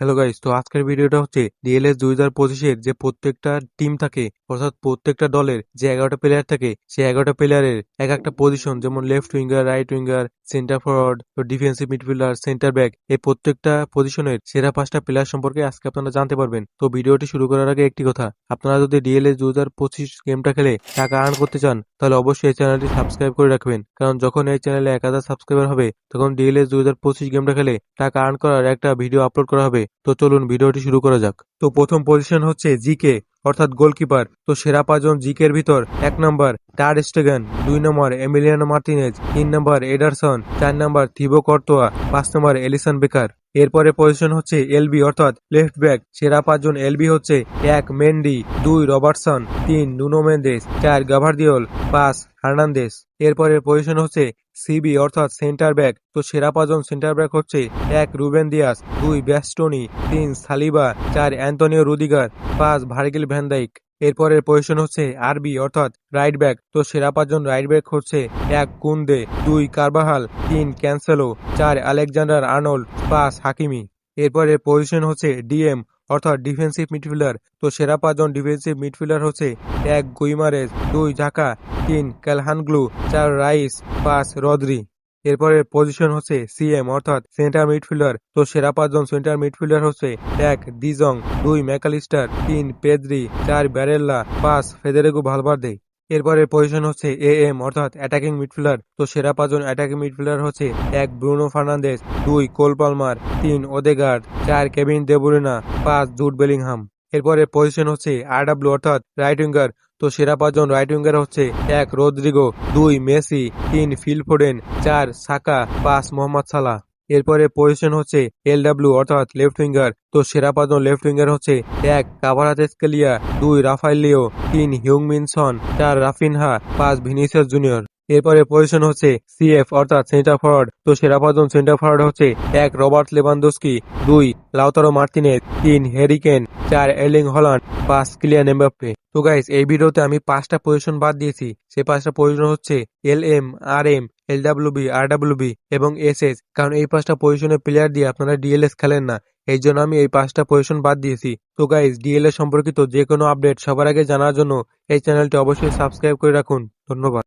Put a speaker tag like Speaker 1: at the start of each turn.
Speaker 1: Hello guys তো আজকের ভিডিওটা হচ্ছে ডিএলএস দুই হাজার পঁচিশের যে প্রত্যেকটা টিম থাকে অর্থাৎ প্রত্যেকটা দলের যে এগারোটা প্লেয়ার থাকে, সেই এগারোটা প্লেয়ারের এক একটা পজিশন যেমন left winger right winger centre forward defensive midfielder centre back এই প্রত্যেকটা পজিশনের সেরা পাঁচটা প্লেয়ার সম্পর্কে আজকে আপনারা জানতে পারবেন। তো ভিডিওটি শুরু করার আগে একটি কথা, আপনারা যদি ডিএলএস দু হাজার পঁচিশ গেমটা খেলে টাকা আর্ন করতে চান, তাহলে অবশ্যই এই চ্যানেলটি সাবস্ক্রাইব করে রাখবেন। কারণ যখন এই চ্যানেলে এক হাজার সাবস্ক্রাইবার হবে, তখন ডিএলএস দু হাজার পঁচিশ গেমটা খেলে টাকা আর্ন করার একটা ভিডিও আপলোড করা হবে। তো চলুন ভিডিওটি শুরু করা যাক। তো প্রথম পজিশন হচ্ছে জিকে অর্থাৎ গোলকিপার, তো সেরা পাঁচজন জিকের ভিতর, এক নম্বর টার স্টেগান, দুই নম্বর এমিলিয়ানো মার্টিনেজ, তিন নম্বর এডারসন, চার নম্বর থিবো কর্তোয়া, পাঁচ নম্বর এলিসন বেকার। এরপরে পজিশন হচ্ছে এলবি অর্থাৎ লেফট ব্যাক সেরা পাঁচজন এলবি হচ্ছে এক মেন্ডি দুই রবার্টসন তিন নুনো মেন্দেস চার গাভারদিওল পাঁচ হার্নান্দেস এরপরে পজিশন হচ্ছে সিবি অর্থাৎ সেন্টার ব্যাক তো সেরা পাঁচজন সেন্টার ব্যাক হচ্ছে এক রুবেন দিয়াস দুই ব্যাস্টোনি তিন সালিবা চার অ্যান্টনিও রুদিগার পাঁচ ভার্গিল ভ্যানদাইক এরপরের পজিশন হচ্ছে আরবি অর্থাৎ রাইট ব্যাক তো সেরা পাঁচজন রাইট ব্যাক হচ্ছে এক, কুন্দে, দুই, কারবাহাল, তিন, ক্যান্সেলো, চার, আলেকজান্ডার আর্নল্ড, পাঁচ, হাকিমি। এরপরের পজিশন হচ্ছে ডিএম অর্থাৎ ডিফেন্সিভ মিডফিল্ডার তো সেরা পাঁচজন ডিফেন্সিভ মিডফিল্ডার হচ্ছে এক, গুইমারেজ, দুই, ঝাকা, তিন ক্যালহানগ্লু চার, রাইস, পাঁচ, রদ্রি। এরপরে পজিশন হচ্ছে সিএম অর্থাৎ সেন্টার মিডফিল্ডার তো সেরা পাঁচজন সেন্টার মিডফিল্ডার হচ্ছে এক দিজং দুই ম্যাকালিস্টার, তিন পেদ্রি, চার ব্যারেল্লা, পাঁচ ফেদেরেগো ভালভার্দে। এরপরের পজিশন হচ্ছে এ এম অর্থাৎ অ্যাটাকিং মিডফিল্ডার তো সেরা পাঁচজন অ্যাটাকিং মিডফিল্ডার হচ্ছে এক ব্রুনো ফার্নান্দেস দুই কোল পালমার, তিন ওদেগার্ড, চার কেভিন দেবুরিনা, পাঁচ জুট বেলিংহাম। এরপরে পজিশন হচ্ছে আরডাব্লিউ অর্থাৎ রাইট উইঙ্গার তো সেরা পাঁচজন রাইট উইঙ্গার হচ্ছে এক, রোদ্রিগো, দুই, মেসি, তিন, ফিল ফোডেন চার, সাকা, পাঁচ, মোহাম্মদ সালাহ। এরপরে পজিশন হচ্ছে এল ডাব্লিউ অর্থাৎ লেফট উইঙ্গার। তো সেরা পাঁচজন লেফট উইঙ্গার হচ্ছে এক কাভারাতেস্কেলিয়া দুই রাফাইল লিও, তিন, হিউংমিনসন, চার, রাফিনহা, পাঁচ, ভিনিসিয়াস জুনিয়র। এরপরে পজিশন হচ্ছে সিএফ অর্থাৎ সেন্টার ফরওয়ার্ড তো সেরা পাঁচজন সেন্টার ফরওয়ার্ড হচ্ছে এক, রবার্ট লেভানদোস্কি। দুই, লাউতারো মার্তিনেজ তিন হেরিকেন চার এলিং হল্যান্ড পাঁচ, ক্লিয়ান এমবাপ্পে। তো গাইস এই ভিডিওতে আমি পাঁচটা পজিশন বাদ দিয়েছি। সেই পাঁচটা পজিশন হচ্ছে L M, R M, L W B R W B এবং এস এস। কারণ এই পাঁচটা পজিশনের প্লেয়ার দিয়ে আপনারা ডিএলএস খেলেন না। এই জন্য আমি এই পাঁচটা পজিশন বাদ দিয়েছি। তো গাইস ডিএলএস সম্পর্কিত যে কোনো আপডেট সবার আগে জানার জন্য এই চ্যানেলটি অবশ্যই সাবস্ক্রাইব করে রাখুন। ধন্যবাদ।